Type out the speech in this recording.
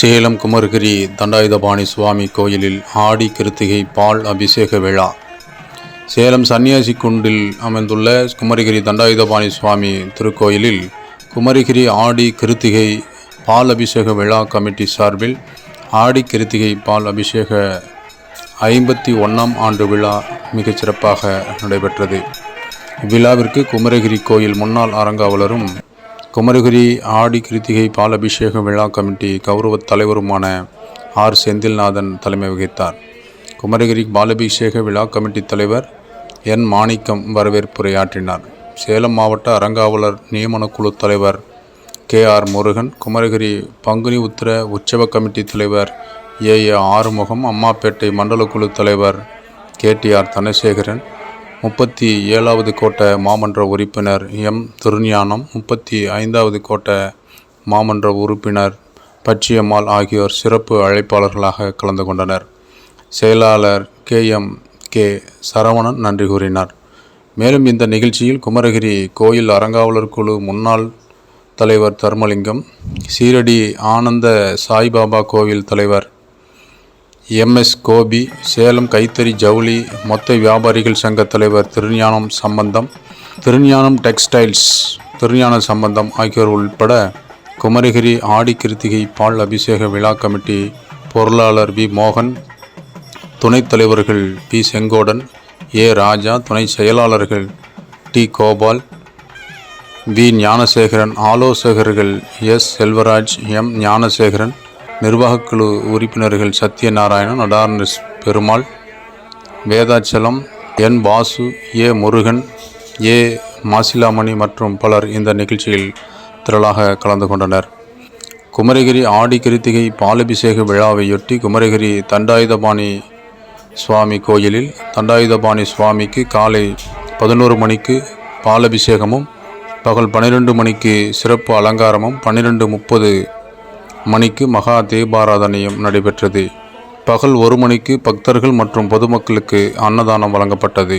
சேலம் குமரகிரி தண்டாயுதபாணி சுவாமி கோயிலில் ஆடி கிருத்திகை பால் அபிஷேக விழா. சேலம் சன்னியாசி குண்டில் அமைந்துள்ள குமரகிரி தண்டாயுதபாணி சுவாமி திருக்கோயிலில் குமரகிரி ஆடி கிருத்திகை பால் அபிஷேக விழா கமிட்டி சார்பில் ஆடி கிருத்திகை பால் அபிஷேக ஐம்பத்தி ஒன்றாம் ஆண்டு விழா மிகச்சிறப்பாக நடைபெற்றது. இவ்விழாவிற்கு குமரகிரி கோயில் முன்னாள் அரங்காவலரும் குமரகிரி ஆடி கிருத்திகை பால் அபிஷேக விழா கமிட்டி கௌரவ தலைவருமான ஆர். செந்தில்நாதன் தலைமை வகித்தார். குமரகிரி பாலபிஷேக விழா கமிட்டி தலைவர் என். மாணிக்கம் வரவேற்புரையாற்றினார். சேலம் மாவட்ட அறங்காவலர் நியமனக்குழு தலைவர் கே. ஆர். முருகன் குமரகிரி பங்குனி உத்திர உற்சவ கமிட்டி தலைவர் ஏ. ஏ. ஆறுமுகம் அம்மாப்பேட்டை மண்டல குழு தலைவர் கேடிஆர் தனசேகரன் முப்பத்தி ஏழாவது கோட்ட மாமன்ற உறுப்பினர் எம். திருஞானம் முப்பத்தி ஐந்தாவது கோட்ட மாமன்ற உறுப்பினர் பச்சியம்மாள் ஆகியோர் சிறப்பு அழைப்பாளர்களாக கலந்து கொண்டனர். செயலாளர் கே. எம். கே. சரவணன் நன்றி கூறினார். மேலும் இந்த நிகழ்ச்சியில் குமரகிரி கோயில் அறங்காவலர் குழு முன்னாள் தலைவர் தர்மலிங்கம் சீரடி ஆனந்த சாய்பாபா கோவில் தலைவர் எம்எஸ் கோபி சேலம் கைத்தறி ஜவுளி மொத்த வியாபாரிகள் சங்க தலைவர் திருஞானம் சம்பந்தம் திருஞானம் டெக்ஸ்டைல்ஸ் திருஞான சம்பந்தம் ஆகியோர் உள்பட குமரகிரி ஆடி கிருத்திகை பால் அபிஷேக விழா கமிட்டி பொருளாளர் வி. மோகன் துணைத் தலைவர்கள் பி. செங்கோடன் ஏ. ராஜா துணை செயலாளர்கள் டி. கோபால் வி. ஞானசேகரன் ஆலோசகர்கள் எஸ். செல்வராஜ் எம். ஞானசேகரன் நிர்வாகக்குழு உறுப்பினர்கள் சத்யநாராயணன் அடார்னஸ் பெருமாள் வேதாச்சலம் என் வாசு ஏ முருகன் ஏ மாசிலாமணி மற்றும் பலர் இந்த நிகழ்ச்சியில் திரளாக கலந்து கொண்டனர். குமரகிரி ஆடி கிருத்திகை பாலபிஷேக விழாவையொட்டி குமரகிரி தண்டாயுதபாணி சுவாமி கோயிலில் தண்டாயுதபாணி சுவாமிக்கு காலை பதினோரு மணிக்கு பாலபிஷேகமும் பகல் பன்னிரெண்டு மணிக்கு சிறப்பு அலங்காரமும் பன்னிரெண்டு முப்பது மணிக்கு மகா தீபாராதனையும் நடைபெற்றது. பகல் ஒரு மணிக்கு பக்தர்கள் மற்றும் பொதுமக்களுக்கு அன்னதானம் வழங்கப்பட்டது.